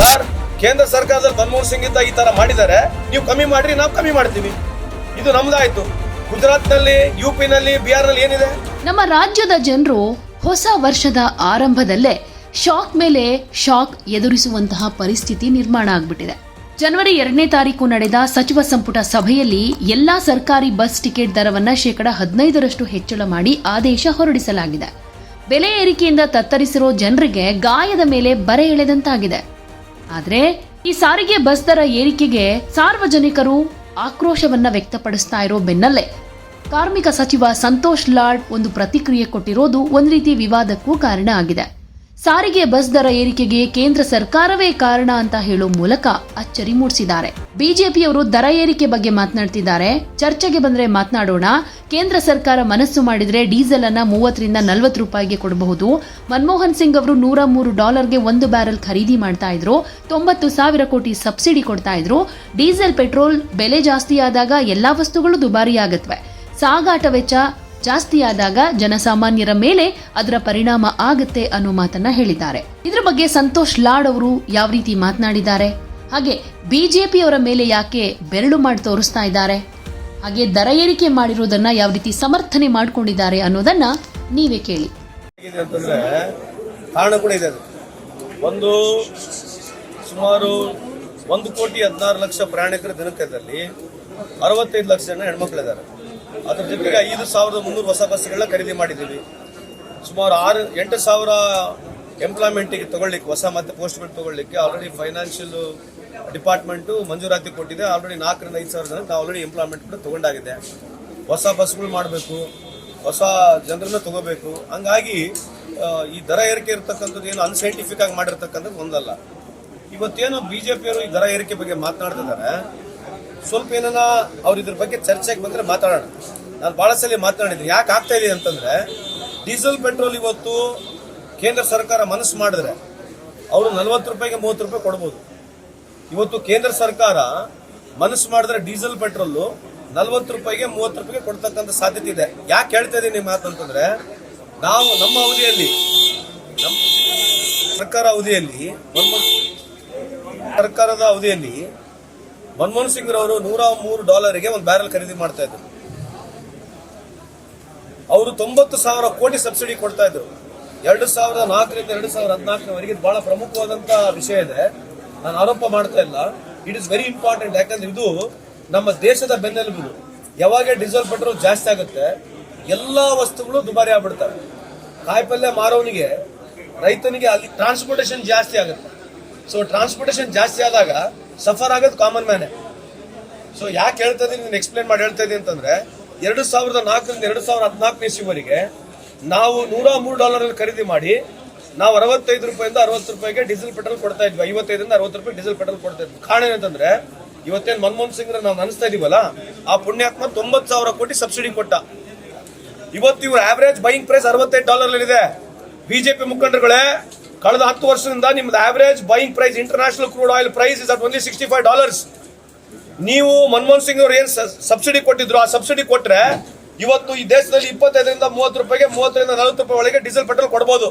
Sir, ಕೇಂದ್ರ ಸರ್ಕಾರದಲ್ಲಿ ಮನಮೋಹನ್ ಸಿಂಗ್ ಇದ್ದ ಈ ತರ ಮಾಡಿದ್ದಾರೆ. ನೀವು ಕಮ್ಮಿ ಮಾಡ್ರಿ, ನಾವು ಕಮ್ಮಿ ಮಾಡ್ತೀವಿ. ಇದು ನಮ್ದಾಯ್ತು. ಗುಜರಾತ್ನಲ್ಲಿ, ಯು ಬಿಹಾರ್ನಲ್ಲಿ ಏನಿದೆ? ನಮ್ಮ ರಾಜ್ಯದ ಜನರು ಹೊಸ ವರ್ಷದ ಆರಂಭದಲ್ಲೇ ಶಾಕ್ ಮೇಲೆ ಶಾಕ್ ಎದುರಿಸುವಂತಹ ಪರಿಸ್ಥಿತಿ ನಿರ್ಮಾಣ ಆಗ್ಬಿಟ್ಟಿದೆ. ಜನವರಿ ಎರಡನೇ ತಾರೀಕು ನಡೆದ ಸಚಿವ ಸಂಪುಟ ಸಭೆಯಲ್ಲಿ ಎಲ್ಲಾ ಸರ್ಕಾರಿ ಬಸ್ ಟಿಕೆಟ್ ದರವನ್ನ ಶೇಕಡ ಹದಿನೈದರಷ್ಟು ಹೆಚ್ಚಳ ಮಾಡಿ ಆದೇಶ ಹೊರಡಿಸಲಾಗಿದೆ. ಬೆಲೆ ಏರಿಕೆಯಿಂದ ತತ್ತರಿಸಿರೋ ಜನರಿಗೆ ಗಾಯದ ಮೇಲೆ ಬರೆ ಎಳೆದಂತಾಗಿದೆ. ಆದ್ರೆ ಈ ಸಾರಿಗೆ ಬಸ್ ದರ ಏರಿಕೆಗೆ ಸಾರ್ವಜನಿಕರು ಆಕ್ರೋಶವನ್ನ ವ್ಯಕ್ತಪಡಿಸ್ತಾ ಇರೋ ಬೆನ್ನಲ್ಲೇ ಕಾರ್ಮಿಕ ಸಚಿವ ಸಂತೋಷ್ ಲಾಡ್ ಒಂದು ಪ್ರತಿಕ್ರಿಯೆ ಕೊಟ್ಟಿರೋದು ಒಂದು ರೀತಿ ವಿವಾದಕ್ಕೂ ಕಾರಣ ಆಗಿದೆ. ಸಾರಿಗೆ ಬಸ್ ದರ ಏರಿಕೆಗೆ ಕೇಂದ್ರ ಸರ್ಕಾರವೇ ಕಾರಣ ಅಂತ ಹೇಳೋ ಮೂಲಕ ಅಚ್ಚರಿ ಮೂಡಿಸಿದ್ದಾರೆ. ಬಿಜೆಪಿಯವರು ದರ ಏರಿಕೆ ಬಗ್ಗೆ ಮಾತನಾಡ್ತಿದ್ದಾರೆ. ಚರ್ಚೆಗೆ ಬಂದ್ರೆ ಮಾತನಾಡೋಣ. ಕೇಂದ್ರ ಸರ್ಕಾರ ಮನಸ್ಸು ಮಾಡಿದ್ರೆ ಡೀಸೆಲ್ ಅನ್ನ ಮೂವತ್ತರಿಂದ ನಲವತ್ತು ರೂಪಾಯಿಗೆ ಕೊಡಬಹುದು. ಮನಮೋಹನ್ ಸಿಂಗ್ ಅವರು ನೂರ ಮೂರು ಡಾಲರ್ಗೆ ಒಂದು ಬ್ಯಾರಲ್ ಖರೀದಿ ಮಾಡ್ತಾ ಇದ್ರು. ತೊಂಬತ್ತು ಸಾವಿರ ಕೋಟಿ ಸಬ್ಸಿಡಿ ಕೊಡ್ತಾ ಇದ್ರು. ಡೀಸೆಲ್ ಪೆಟ್ರೋಲ್ ಬೆಲೆ ಜಾಸ್ತಿ ಆದಾಗ ಎಲ್ಲಾ ವಸ್ತುಗಳು ದುಬಾರಿ ಆಗತ್ವೆ ಸಾಗಾಟ ವೆಚ್ಚ ಜಾಸ್ತಿ ಆದಾಗ ಜನಸಾಮಾನ್ಯರ ಮೇಲೆ ಅದರ ಪರಿಣಾಮ ಆಗುತ್ತೆ ಅನ್ನೋ ಮಾತನ್ನ ಹೇಳಿದ್ದಾರೆ. ಇದ್ರ ಬಗ್ಗೆ ಸಂತೋಷ್ ಲಾಡ್ ಅವರು ಯಾವ ರೀತಿ ಮಾತನಾಡಿದ್ದಾರೆ? ಹಾಗೆ ಬಿಜೆಪಿಯವರ ಮೇಲೆ ಯಾಕೆ ಬೆರಳು ಮಾಡಿ ತೋರಿಸ್ತಾ ಇದ್ದಾರೆ? ಹಾಗೆ ದರ ಏರಿಕೆ ಮಾಡಿರೋದನ್ನ ಯಾವ ರೀತಿ ಸಮರ್ಥನೆ ಮಾಡ್ಕೊಂಡಿದ್ದಾರೆ ಅನ್ನೋದನ್ನ ನೀವೇ ಕೇಳಿ. ಕಾರಣ ಕೂಡ ಇದೆ ಒಂದು ಸುಮಾರು ಒಂದು ಕೋಟಿ ಹದಿನಾರು ಲಕ್ಷ ಪ್ರಯಾಣಿಕರ ದಿನಕದಲ್ಲಿ ಅರವತ್ತೈದು ಲಕ್ಷ ಜನ ಹೆಣ್ಮಕ್ಳಿದ್ದಾರೆ. ಅದ್ರ ಜೊತೆಗೆ ಐದು ಸಾವಿರದ ಮುನ್ನೂರು ಹೊಸ ಬಸ್ಗಳನ್ನ ಖರೀದಿ ಮಾಡಿದ್ದೀವಿ. ಸುಮಾರು ಆರು, ಎಂಟು ಸಾವಿರ ಎಂಪ್ಲಾಯ್ಮೆಂಟಿಗೆ ತಗೊಳ್ಳಿಕ್ಕೆ ಹೊಸ ಮತ್ತೆ ಪೋಸ್ಟ್ಗಳು ತಗೊಳ್ಳಿಕ್ಕೆ ಆಲ್ರೆಡಿ ಫೈನಾನ್ಷಿಯಲ್ ಡಿಪಾರ್ಟ್ಮೆಂಟು ಮಂಜೂರಾತಿ ಕೊಟ್ಟಿದೆ. ಆಲ್ರೆಡಿ ನಾಲ್ಕರಿಂದ ಐದು ಸಾವಿರ ಜನ ಆಲ್ರೆಡಿ ಎಂಪ್ಲಾಯ್ಮೆಂಟ್ ಕೂಡ ತಗೊಂಡಾಗಿದೆ. ಹೊಸ ಬಸ್ಗಳು ಮಾಡಬೇಕು, ಹೊಸ ಜನರನ್ನ ತಗೋಬೇಕು. ಹಂಗಾಗಿ ಈ ದರ ಏರಿಕೆ ಇರತಕ್ಕಂಥದ್ದು ಏನು ಅನ್ಸೈಂಟಿಫಿಕ್ ಆಗಿ ಮಾಡಿರ್ತಕ್ಕಂಥದ್ದು ಒಂದಲ್ಲ. ಇವತ್ತೇನು ಬಿಜೆಪಿಯವರು ಈ ದರ ಏರಿಕೆ ಬಗ್ಗೆ ಮಾತನಾಡ್ತಿದ್ದಾರೆ. ಸ್ವಲ್ಪ ಏನಾರ ಅವ್ರು ಇದ್ರ ಬಗ್ಗೆ ಚರ್ಚೆಗೆ ಬಂದ್ರೆ ಮಾತಾಡೋಣ. ನಾನು ಬಹಳ ಸಲ ಮಾತನಾಡಿದ್ದೀನಿ. ಯಾಕೆ ಆಗ್ತಾ ಇದೆ ಅಂತಂದ್ರೆ, ಡೀಸೆಲ್, ಪೆಟ್ರೋಲ್ ಇವತ್ತು ಕೇಂದ್ರ ಸರ್ಕಾರ ಮನಸ್ಸು ಮಾಡಿದ್ರೆ ಅವರು ನಲವತ್ತು ರೂಪಾಯಿಗೆ ಮೂವತ್ತು ರೂಪಾಯಿ ಕೊಡ್ಬೋದು. ಇವತ್ತು ಕೇಂದ್ರ ಸರ್ಕಾರ ಮನಸ್ಸು ಮಾಡಿದ್ರೆ ಡೀಸೆಲ್, ಪೆಟ್ರೋಲ್ ನಲ್ವತ್ತು ರೂಪಾಯಿಗೆ ಮೂವತ್ತು ರೂಪಾಯಿಗೆ ಕೊಡ್ತಕ್ಕಂಥ ಸಾಧ್ಯತೆ ಇದೆ. ಯಾಕೆ ಹೇಳ್ತಾ ಇದ್ದೀನಿ ಮಾತು ಅಂತಂದ್ರೆ, ನಾವು ನಮ್ಮ ಅವಧಿಯಲ್ಲಿ, ನಮ್ಮ ಸರ್ಕಾರ ಅವಧಿಯಲ್ಲಿ ಸರ್ಕಾರದ ಅವಧಿಯಲ್ಲಿ ಮನಮೋಹನ್ ಸಿಂಗ್ ರವರು ನೂರ ಮೂರು ಡಾಲರ್ಗೆ ಒಂದು ಬ್ಯಾರಲ್ ಖರೀದಿ ಮಾಡ್ತಾ ಇದ್ರು. ಅವರು ತೊಂಬತ್ತು ಸಾವಿರ ಕೋಟಿ ಸಬ್ಸಿಡಿ ಕೊಡ್ತಾ ಇದ್ರು. ಎರಡು ಸಾವಿರದ ನಾಲ್ಕರಿಂದ ಎರಡು ಸಾವಿರದ ಹದಿನಾಲ್ಕರವರೆಗೆ ಬಹಳ ಪ್ರಮುಖವಾದಂತ ವಿಷಯ ಇದೆ. ನಾನು ಆರೋಪ ಮಾಡ್ತಾ ಇಲ್ಲ. ಇಟ್ ಇಸ್ ವೆರಿ ಇಂಪಾರ್ಟೆಂಟ್ ಯಾಕಂದ್ರೆ ಇದು ನಮ್ಮ ದೇಶದ ಬೆನ್ನೆಲುಬು. ಯಾವಾಗ ಡೀಸೆಲ್ ಪೆಟ್ರೋಲ್ ಜಾಸ್ತಿ ಆಗುತ್ತೆ, ಎಲ್ಲಾ ವಸ್ತುಗಳು ದುಬಾರಿ ಆಗ್ಬಿಡ್ತವೆ ಕಾಯಿಪಲ್ಯ ಮಾರೋನಿಗೆ ರೈತನಿಗೆ ಅಲ್ಲಿ ಟ್ರಾನ್ಸ್ಪೋರ್ಟೇಷನ್ ಜಾಸ್ತಿ ಆಗುತ್ತೆ. ಸೊ ಟ್ರಾನ್ಸ್ಪೋರ್ಟೇಷನ್ ಜಾಸ್ತಿ ಆದಾಗ ಸಫರ್ ಆಗೋದು ಕಾಮನ್ ಮ್ಯಾನೆ ಸೊ ಯಾಕೆ ಹೇಳ್ತಾ ಇದ್ದೀನಿ ನೀನು ಎಕ್ಸ್ಪ್ಲೇನ್ ಮಾಡಿ ಹೇಳ್ತಾ ಇದ್ದೀನಿ ಅಂತಂದ್ರೆ, ಎರಡು ಸಾವಿರದ ನಾಲ್ಕರಿಂದ ಎರಡು ಸಾವಿರದ ಹದಿನಾಲ್ಕನೇ ಇಸ್ವಿವರೆಗೆ ನಾವು ನೂರ ಮೂರು ಡಾಲರ್ ಅಲ್ಲಿ ಖರೀದಿ ಮಾಡಿ, ನಾವು ಅರವತ್ತೈದು ರೂಪಾಯಿಂದ ಅರವತ್ತು ರೂಪಾಯಿಗೆ ಡೀಸೆಲ್ ಪೆಟ್ರೋಲ್ ಕೊಡ್ತಾ ಇದ್ವಿ. ಐವತ್ತೈದರಿಂದ ಅರವತ್ತು ರೂಪಾಯಿ ಡೀಸೆಲ್ ಪೆಟ್ರೋಲ್ ಕೊಡ್ತಾ ಇದ್ವಿ. ಕಾರಣ ಏನಂತಂದ್ರೆ, ಇವತ್ತೇನು ಮನಮೋಹನ್ ಸಿಂಗ್ ನಾವು ಅನಿಸ್ತಾ ಇದೀವಲ್ಲ, ಆ ಪುಣ್ಯಾತ್ಮ ತೊಂಬತ್ತು ಸಾವಿರ ಕೋಟಿ ಸಬ್ಸಿಡಿ ಕೊಟ್ಟ. ಇವತ್ತು ಇವ್ರ ಆವರೇಜ್ ಬೈಯಿಂಗ್ ಪ್ರೈಸ್ ಅರವತ್ತೈದು ಡಾಲರ್ ಇದೆ ಬಿಜೆಪಿ ಮುಖಂಡರುಗಳೇ ಕಳೆದ ಹತ್ತು ವರ್ಷದಿಂದ ನಿಮ್ದು average buying price international crude oil price is at only sixty five dollars ನೀವು ಮನಮೋಹನ್ ಸಿಂಗ್ ಅವ್ರು ಏನು ಸಬ್ಸಿಡಿ ಕೊಟ್ಟಿದ್ರು? ಆ ಸಬ್ಸಿಡಿ ಕೊಟ್ರೆ ಇವತ್ತು ಈ ದೇಶದಲ್ಲಿ ಇಪ್ಪತ್ತೈದರಿಂದ ಮೂವತ್ತು ರೂಪಾಯಿಗೆ ಮೂವತ್ತರಿಂದ ನಲವತ್ತು ರೂಪಾಯಿ ಒಳಗೆ ಡೀಸೆಲ್ ಪೆಟ್ರೋಲ್ ಕೊಡ್ಬೋದು.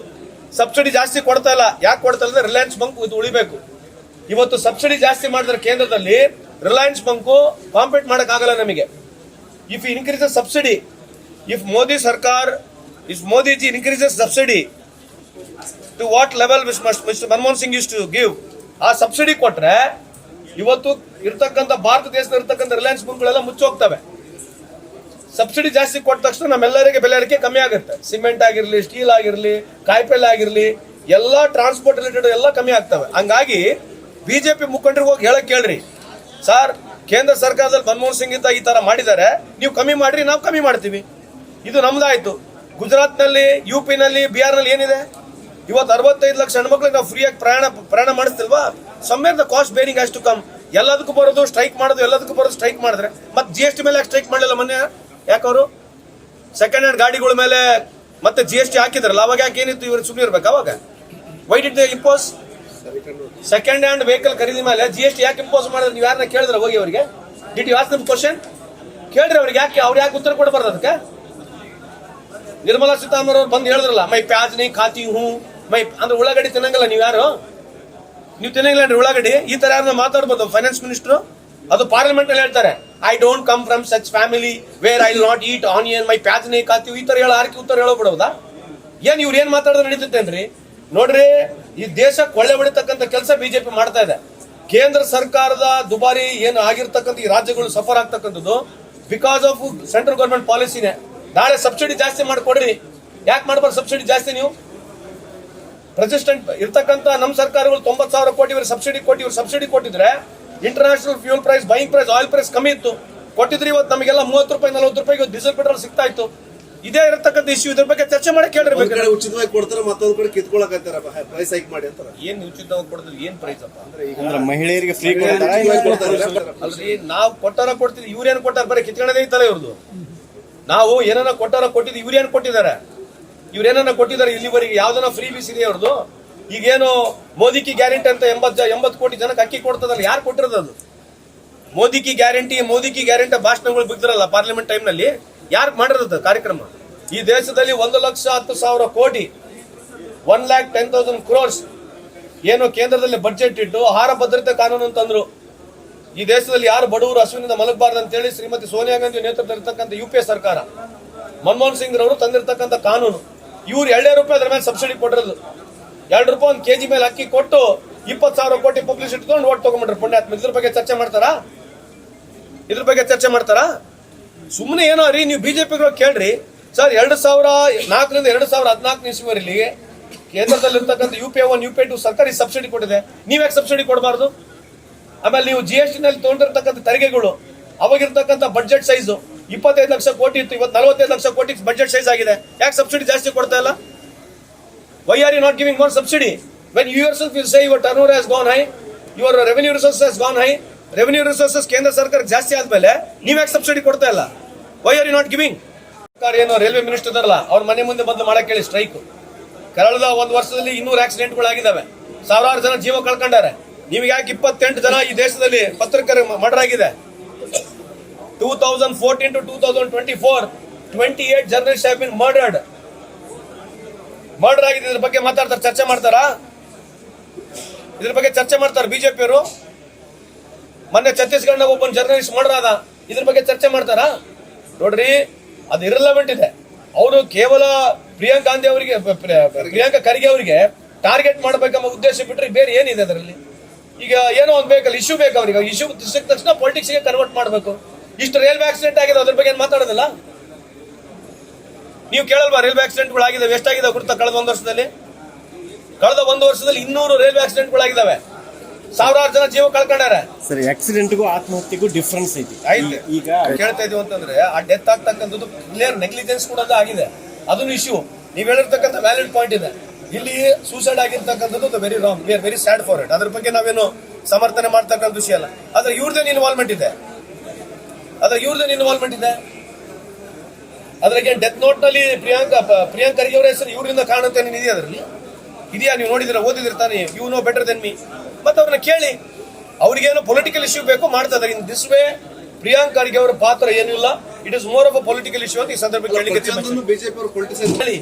ಸಬ್ಸಿಡಿ ಜಾಸ್ತಿ ಕೊಡ್ತಾ ಇಲ್ಲ. ಯಾಕೆ ಕೊಡ್ತಾ ಇಲ್ಲ ರಿಲಯನ್ಸ್ ಬಂಕ್ ಇದು ಉಳಿಬೇಕು. ಇವತ್ತು ಸಬ್ಸಿಡಿ ಜಾಸ್ತಿ ಮಾಡಿದ್ರೆ ಕೇಂದ್ರದಲ್ಲಿ ರಿಲಯನ್ಸ್ ಬಂಕು ಕಾಂಪೀಟ್ ಮಾಡೋಕ್ಕಾಗಲ್ಲ ನಮಗೆ. If increase subsidy if Modi ಸರ್ಕಾರ if Modiji increases subsidy to what level mister Manmohan Singh use to give ಆ ಸಬ್ಸಿಡಿ ಕೊಟ್ರೆ ಇವತ್ತು ಇರ್ತಕ್ಕಂಥ ಭಾರತ ದೇಶದ ಇರ್ತಕ್ಕಂಥ ರಿಲಯನ್ಸ್ ಬಂಕ್ಗಳೆಲ್ಲ ಮುಚ್ಚೋಗ್ತವೆ. ಸಬ್ಸಿಡಿ ಜಾಸ್ತಿ ಕೊಟ್ಟ ತಕ್ಷಣ ನಮ್ಮೆಲ್ಲರಿಗೆ ಬೆಲೆ ಅಡಿಕೆ ಕಮ್ಮಿ ಆಗುತ್ತೆ. ಸಿಮೆಂಟ್ ಆಗಿರಲಿ ಸ್ಟೀಲ್ ಆಗಿರಲಿ, ಕಾಯಿಪಲ್ಲೆ ಆಗಿರಲಿ, ಎಲ್ಲ ಟ್ರಾನ್ಸ್ಪೋರ್ಟ್ ರಿಲೇಟೆಡ್ ಎಲ್ಲ ಕಮ್ಮಿ ಆಗ್ತವೆ. ಹಂಗಾಗಿ ಬಿಜೆಪಿ ಮುಖಂಡರಿಗೆ ಹೋಗಿ ಹೇಳಕ್ ಕೇಳ್ರಿ. ಸರ್ ಕೇಂದ್ರ ಸರ್ಕಾರದಲ್ಲಿ ಮನಮೋಹನ್ ಸಿಂಗ್ ಇದ್ದ ಈ ತರ ಮಾಡಿದ್ದಾರೆ. ನೀವು ಕಮ್ಮಿ ಮಾಡ್ರಿ, ನಾವು ಕಮ್ಮಿ ಮಾಡ್ತೀವಿ. ಇದು ನಮ್ದಾಯ್ತು. ಗುಜರಾತ್ನಲ್ಲಿ ಯು ಪಿನಲ್ಲಿ ಬಿಹಾರ್ನಲ್ಲಿ ಏನಿದೆ? ಇವತ್ತು ಅರವತ್ತೈದು ಲಕ್ಷ ಹೆಣ್ಮಕ್ಳಿಗೆ ನಾವು ಫ್ರೀಯಾಗಿ ಪ್ರಯಾಣ ಪ್ರಯಾಣ ಮಾಡಿಸ್ತಿಲ್ವಾ? ಸಮ್ವೇರ್ ದ ಕಾಸ್ಟ್ ಬೇರಿಂಗ್ ಅಷ್ಟು ಕಮ್ ಎಲ್ಲದಕ್ಕೂ ಬರೋದು ಸ್ಟ್ರೈಕ್ ಮಾಡೋದು, ಎಲ್ಲದಕ್ಕೂ ಬರೋದು ಸ್ಟ್ರೈಕ್ ಮಾಡಿದ್ರೆ. ಮತ್ತೆ ಜಿ ಎಸ್ ಟಿ ಮೇಲೆ ಸ್ಟ್ರೈಕ್ ಮಾಡಲಿಲ್ಲ ಮೊನ್ನೆ? ಯಾಕವರು? ಸೆಕೆಂಡ್ ಹ್ಯಾಂಡ್ ಗಾಡಿಗಳ ಮೇಲೆ ಮತ್ತೆ ಜಿ ಎಸ್ ಟಿ ಹಾಕಿದ್ರಲ್ಲ, ಅವಾಗ ಯಾಕೆ ಏನಿತ್ತು? ಇವ್ರು ಸುಮ್ಮನೆ ಇರ್ಬೇಕು ಅವಾಗ. Wait did the impose second hand vehicle ಖರೀದಿ ಮೇಲೆ ಜಿ ಎಸ್ ಟಿ ಯಾಕೆ ಇಂಪೋಸ್ ಮಾಡಿದ್ರೆ? ನೀವು ಯಾರನ್ನ ಕೇಳಿದ್ರೆ ಹೋಗಿ ಅವರಿಗೆ? ಡಿಡ್ ಯು ಆಸ್ ನಿಮ್ ಕ್ವಶನ್ ಕೇಳ್ರಿ ಅವ್ರಿಗೆ ಯಾಕೆ, ಅವ್ರು ಯಾಕೆ ಉತ್ತರ ಕೊಡಬಾರ್ದು ಅದಕ್ಕೆ? ನಿರ್ಮಲಾ ಸೀತಾರಾಮನ್ ಅವ್ರು ಬಂದು ಹೇಳಿದ್ರಲ್ಲ, ಮೈ ಪ್ಯಾಜ್ ನೀ ಖಾತಿ ಹೂ. ಮೈ ಅಂದ್ರೆ ಉಳ್ಳಾಗಡ್ಡಿ ತಿನ್ನಂಗಲ್ಲ ನೀವು ಯಾರು? ನೀವು ತಿನ್ನಂಗಿಲ್ಲ ಉಳ್ಳಾಗಡ್ಡಿ? ಈ ತರ ಯಾರನ್ನ ಮಾತಾಡ್ಬೋದು ಫೈನಾನ್ಸ್ ಮಿನಿಸ್ಟರ್ ಅದು ಪಾರ್ಲಿಮೆಂಟ್ ಅಲ್ಲಿ ಹೇಳ್ತಾರೆ I don't come from such family where I not eat onion ಮೈ ಪ್ಯಾತ್ನೆ ಕಾತೀವಿ. ಈ ತರ ಹೇಳೋ, ಆರ್ಕಿ ಉತ್ತರ ಹೇಳೋಬಿಡೋದಾ? ಏನ್ ಇವ್ರು ಏನ್ ಮಾತಾಡೋದು ನಡೀತೈತೇನ್ರಿ? ನೋಡ್ರಿ, ಈ ದೇಶ ಕೊಳ್ಳೆ ಹೊಡಿತಕ್ಕಂಥ ಕೆಲಸ ಬಿಜೆಪಿ ಮಾಡ್ತಾ ಇದೆ. ಕೇಂದ್ರ ಸರ್ಕಾರದ ದುಬಾರಿ ಏನು ಆಗಿರ್ತಕ್ಕಂಥ ಈ ರಾಜ್ಯಗಳು ಸಫರ್ ಆಗ್ತಕ್ಕಂಥದ್ದು ಬಿಕಾಸ್ ಆಫ್ ಸೆಂಟ್ರಲ್ ಗೌರ್ಮೆಂಟ್ ಪಾಲಿಸಿನೇ ನಾಳೆ ಸಬ್ಸಿಡಿ ಜಾಸ್ತಿ ಮಾಡಿಕೊಡ್ರಿ. ಯಾಕೆ ಮಾಡ್ಬಾರ್ದು ಸಬ್ಸಿಡಿ ಜಾಸ್ತಿ ನೀವು? ರೆಸಿಸ್ಟೆಂಟ್ ಇರ್ತಕ್ಕಂಥ ನಮ್ಮ ಸರ್ಕಾರಗಳು ತೊಂಬತ್ತು ಸಾವಿರ ಕೋಟಿ ಇವರು ಸಬ್ಸಿಡಿ ಕೊಟ್ಟು ಇವರು ಸಬ್ಸಿಡಿ ಕೊಟ್ಟಿದ್ರೆ international fuel price buying price oil price ಕಮ್ಮಿ ಇತ್ತು. ಕೊಟ್ಟಿದ್ರೆ ಇವತ್ತು ನಮಗೆಲ್ಲ ಮೂವತ್ತು ರೂಪಾಯಿ ನಲವತ್ತು ರೂಪಾಯಿಗೆ ಡೀಸೆಲ್ ಪೆಟ್ರೋಲ್ ಸಿಗ್ತಾ ಇತ್ತು ಇದೇ ಇರತಕ್ಕಂಥ ಇಶ್ಯೂ ಇದ್ರ ಬಗ್ಗೆ ಚರ್ಚೆ ಮಾಡಿ ಕೇಳಿರ್ಬೇಕು. ಕಡೆ ಉಚಿತವಾಗಿ ಕೊಡ್ತಾರೆ ಮತ್ತೊಂದು ಕಡೆ ಕಿತ್ಕೊಳಕತ್ತಾರ ಪ್ರೈಸ್ ಹೈಕ್ ಮಾಡಿ ಅಂತಾರೆ. ಏನ್ ಉಚಿತವಾಗಿ ಕೊಡೋದು ಏನ್ ಪ್ರೈಸ್ ಅಪ್ಪ? ಅಂದ್ರೆ ಮಹಿಳೆಯರಿಗೆ ಫ್ರೀ ಕೊಡ್ತಾರ ಅಲ್ರಿ ನಾವು ಕೊಟ್ಟಾರ ಕೊಡ್ತೀವಿ ಇವ್ರೇನು ಕೊಟ್ಟಾರ ಬರೀ ಕಿತ್ಕೊಳ್ಳೋದೇ ಇತ್ತಲ್ಲ ಇವ್ರದ್ದು ನಾವು ಏನಾರ ಕೊಟ್ಟಾರ ಕೊಟ್ಟಿದ್ವಿ ಇವ್ರೇನು ಕೊಟ್ಟಿದ್ದಾರೆ? ಇವ್ರೇನನ್ನ ಕೊಟ್ಟಿದ್ದಾರೆ ಇಲ್ಲಿವರೆಗೆ? ಯಾವ್ದನ್ನ ಫ್ರೀ ಬೀಸ್ ಇದೆ ಅವ್ರದ್ದು ಈಗೇನು ಮೋದಿ ಕಿ ಗ್ಯಾರಂಟಿ ಅಂತ ಎಂಬತ್ ಎಂಬತ್ತು ಕೋಟಿ ಜನಕ್ಕೆ ಅಕ್ಕಿ ಕೊಡ್ತದಲ್ಲ, ಯಾರು ಕೊಟ್ಟಿರೋದು ಅದು? ಮೋದಿ ಕಿ ಗ್ಯಾರಂಟಿ ಮೋದಿ ಕಿ ಗ್ಯಾರಂಟಿ ಭಾಷಣಗಳು ಬಿಡ್ತಿರಲ್ಲ ಪಾರ್ಲಿಮೆಂಟ್ ಟೈಮ್ನಲ್ಲಿ ಯಾರು ಮಾಡಿರೋದು ಕಾರ್ಯಕ್ರಮ? ಈ ದೇಶದಲ್ಲಿ ಒಂದು ಲಕ್ಷ ಹತ್ತು ಸಾವಿರ ಕೋಟಿ one lakh ten thousand crores ಏನು ಕೇಂದ್ರದಲ್ಲಿ ಬಜೆಟ್ ಇಟ್ಟು ಆಹಾರ ಭದ್ರತೆ ಕಾನೂನು ಅಂತಂದ್ರು ಈ ದೇಶದಲ್ಲಿ ಯಾರು ಬಡವರು ಹಸುವಿನಿಂದ ಮಲಗಬಾರ್ದು ಅಂತೇಳಿ ಶ್ರೀಮತಿ ಸೋನಿಯಾ ಗಾಂಧಿ ನೇತೃತ್ವದಲ್ಲಿರ್ತಕ್ಕಂಥ ಯು ಪಿ ಎ ಸರ್ಕಾರ, ಮನಮೋಹನ್ ಸಿಂಗ್ ರವರು ತಂದಿರತಕ್ಕಂಥ ಕಾನೂನು. ಇವ್ರು ಎರಡೇ ರೂಪಾಯಿ ಅದ್ರ ಮೇಲೆ ಸಬ್ಸಿಡಿ ಕೊಟ್ಟಿರೋದು. ಎರಡು ರೂಪಾಯಿ ಒಂದು ಕೆಜಿ ಮೇಲೆ ಅಕ್ಕಿ ಕೊಟ್ಟು ಇಪ್ಪತ್ತು ಸಾವಿರ ಕೋಟಿ ಪಬ್ಲಿಸಿಟಿ ತಗೊಂಡು ಓಟ್ ತಗೊಂಡ್ಬಿಟ್ರೆ ಪುಣ್ಯಾತ್ಮ. ಇದ್ರ ಬಗ್ಗೆ ಚರ್ಚೆ ಮಾಡ್ತಾರಾ? ಇದ್ರ ಬಗ್ಗೆ ಚರ್ಚೆ ಮಾಡ್ತಾರಾ? ಸುಮ್ಮನೆ ಏನೋ ರೀ, ನೀವು ಬಿಜೆಪಿಗಳು ಕೇಳ್ರಿ. ಸರ್, ಎರಡು ಸಾವಿರ ನಾಲ್ಕರಿಂದ ಎರಡು ಸಾವಿರ ಹದಿನಾಲ್ಕನೇ ಇಸ್ವಿವರೆಗೆ ಕೇಂದ್ರದಲ್ಲಿರ್ತಕ್ಕಂಥ U P one U P two ಸರ್ಕಾರಿ ಸಬ್ಸಿಡಿ ಕೊಟ್ಟಿದೆ. ನೀವ್ಯಾಕೆ ಸಬ್ಸಿಡಿ ಕೊಡಬಾರ್ದು? ಆಮೇಲೆ ನೀವು ಜಿ ಎಸ್ ಟಿನಲ್ಲಿ ನಲ್ಲಿ ತಗೊಂಡಿರ್ತಕ್ಕಂಥ ತೆರಿಗೆಗಳು, ಅವಾಗಿರ್ತಕ್ಕಂಥ ಬಡ್ಜೆಟ್ ಸೈಜು ಇಪ್ಪತ್ತೈದು ಲಕ್ಷ ಕೋಟಿ ಇತ್ತು, ಇವತ್ತು ನಲವತ್ತೈದು ಲಕ್ಷ ಕೋಟಿ ಬಜೆಟ್ ಸೈಜ್ ಆಗಿದೆ. ಯಾಕೆ ಸಬ್ಸಿಡಿ ಜಾಸ್ತಿ ಕೊಡ್ತಾ ಇಲ್ಲ? Why are you not giving more subsidy when you your will say your turn over has gone high your revenue resources has gone high revenue resources ಕೇಂದ್ರ ಸರ್ಕಾರಕ್ಕೆ ಜಾಸ್ತಿ ಆದ್ಮೇಲೆ ನೀವ್ಯಾಕೆ ಸಬ್ಸಿಡಿ ಕೊಡ್ತಾ ಇಲ್ಲ? Why are you not giving ಸರ್ಕಾರ ಏನು railway minister ಇದಾರಲ್ಲ ಅವ್ರ ಮನೆ ಮುಂದೆ ಬಂದು ಮಾಡಕ್ಕೆ ಹೇಳಿ ಸ್ಟ್ರೈಕ್ ಕಳೆದ ಒಂದು ವರ್ಷದಲ್ಲಿ ಇನ್ನೂರು ಆಕ್ಸಿಡೆಂಟ್ಗಳಾಗಿದ್ದಾವೆ ಸಾವಿರಾರು ಜನ ಜೀವ ಕಳ್ಕೊಂಡಾರೆ. ನೀವು ಯಾಕೆ ಇಪ್ಪತ್ತೆಂಟು ಜನ ಈ ದೇಶದಲ್ಲಿ ಪತ್ರಕರ್ತರ ಮರ್ಡರ್ ಆಗಿದೆ? Two thousand fourteen to two thousand twenty four twenty eight journalist have been murdered murder ಆಗಿದೆ ಇದ್ರ ಬಗ್ಗೆ ಮಾತಾಡ್ತಾರೆ, ಚರ್ಚೆ ಮಾಡ್ತಾರಾ? ಇದ್ರ ಬಗ್ಗೆ ಚರ್ಚೆ ಮಾಡ್ತಾರೆ ಬಿಜೆಪಿಯವರು? ಮೊನ್ನೆ ಛತ್ತೀಸ್ಗಢನ ಒಬ್ಬ ಜರ್ನಲಿಸ್ಟ್ ಮರ್ಡರ್ ಆದ, ಇದ್ರ ಬಗ್ಗೆ ಚರ್ಚೆ ಮಾಡ್ತಾರಾ? ನೋಡ್ರಿ, ಅದು ಇರಲವೆಂಟ್ ಇದೆ. ಅವರು ಕೇವಲ ಪ್ರಿಯಾಂಕಾ ಗಾಂಧಿ ಅವರಿಗೆ ಪ್ರಿಯಾಂಕಾ ಖರ್ಗೆ ಅವರಿಗೆ ಟಾರ್ಗೆಟ್ ಮಾಡಬೇಕೆಂಬ ಉದ್ದೇಶ ಬಿಟ್ರೆ ಬೇರೆ ಏನಿದೆ ಅದರಲ್ಲಿ? ಈಗ ಏನೋ ಒಂದು ಬೇಕಲ್ಲ ಇಶ್ಯೂ ಬೇಕು ಅವ್ರಿಗೆ. ಇಶ್ಯೂ ಸಿಕ್ಕ ತಕ್ಷಣ politics ಗೆ ಕನ್ವರ್ಟ್ ಮಾಡಬೇಕು. ಇಷ್ಟು ರೈಲ್ವೆ ಆಕ್ಸಿಡೆಂಟ್ ಆಗಿದೆ ಅದ್ರ ಬಗ್ಗೆ ಮಾತಾಡೋದಲ್ಲ? ನೀವು ಕೇಳಲ್ವಾ ರೈಲ್ವೆ ಆಕ್ಸಿಡೆಂಟ್ಗಳು ಆಗಿದೆ ಕುರಿತ ಗುರುತ ಕಳೆದ ಒಂದು ವರ್ಷದಲ್ಲಿ? ಕಳೆದ ಒಂದು ವರ್ಷದಲ್ಲಿ ಇನ್ನೂರು ರೈಲ್ವೆ ಆಕ್ಸಿಡೆಂಟ್ಗಳು ಆಗಿದಾವೆ ಸಾವಿರಾರು ಜನ ಜೀವ ಕಳ್ಕೊಂಡಾರೆ. ಸರಿ ಆಕ್ಸಿಡೆಂಟ್ಗೂ ಆತ್ಮಹತ್ಯೆಗೂ ಡಿಫ್ರೆನ್ಸ್ ಐತಿ. ಈಗ ಕೇಳ್ತಾ ಇದೀವಿ ಅಂತಂದ್ರೆ ಆ ಡೆತ್ ಆಗ್ತಕ್ಕಂಥದ್ದು ಕ್ಲಿಯರ್ ನೆಗ್ಲಿಜೆನ್ಸ್ ಕೂಡ ಅದು ಆಗಿದೆ. ಅದನ್ನು ಇಶ್ಯೂ ನೀವ್ ಹೇಳಿರ್ತಕ್ಕಂಥ ವ್ಯಾಲಿಡ್ ಪಾಯಿಂಟ್ ಇದೆ. ಇಲ್ಲಿ ಸೂಸೈಡ್ ಆಗಿರ್ತಕ್ಕಂಥದ್ದು very wrong we are very sad for it ಅದ್ರ ಬಗ್ಗೆ ನಾವೇನು ಸಮರ್ಥನೆ ಮಾಡ್ತಕ್ಕಂಥ ವಿಷಯ ಅಲ್ಲ. ಆದ್ರೆ ಇವ್ರದ್ದೇನು ಇನ್ವಾಲ್ವ್ಮೆಂಟ್ ಇದೆ. ಆದ್ರೆ ಇವ್ರದ್ದೇನು ಇನ್ವಾಲ್ವ್ಮೆಂಟ್ ಇದೆ? ಅದ್ರಾಗೆ ಡೆತ್ ನೋಟ್ನಲ್ಲಿ ಪ್ರಿಯಾಂಕಾ ಪ್ರಿಯಾಂಕ್ ಖರ್ಗೆ ಅವರ ಹೆಸರು ಇವರಿಂದ ಕಾಣುತ್ತೆ ಏನೇನು ಇದೆಯಾ ಅದರಲ್ಲಿ? ಇದೆಯಾ ನೀವು ನೋಡಿದ್ರೆ ಓದಿದಿರ ತಾನೆ you know better then me ಮತ್ತೆ ಅವ್ರನ್ನ ಕೇಳಿ ಅವ್ರಿಗೇನು ಪೊಲಿಟಿಕಲ್ ಇಶ್ಯೂ ಬೇಕು ಮಾಡ್ತಾ ಇದ್ದಾರೆ. In this way Priyank Kharge ಅವರ ಪಾತ್ರ ಏನಿಲ್ಲ it is more of a political issue ಅಂತ ಈ ಸಂದರ್ಭದಲ್ಲಿ ಹೇಳಿ.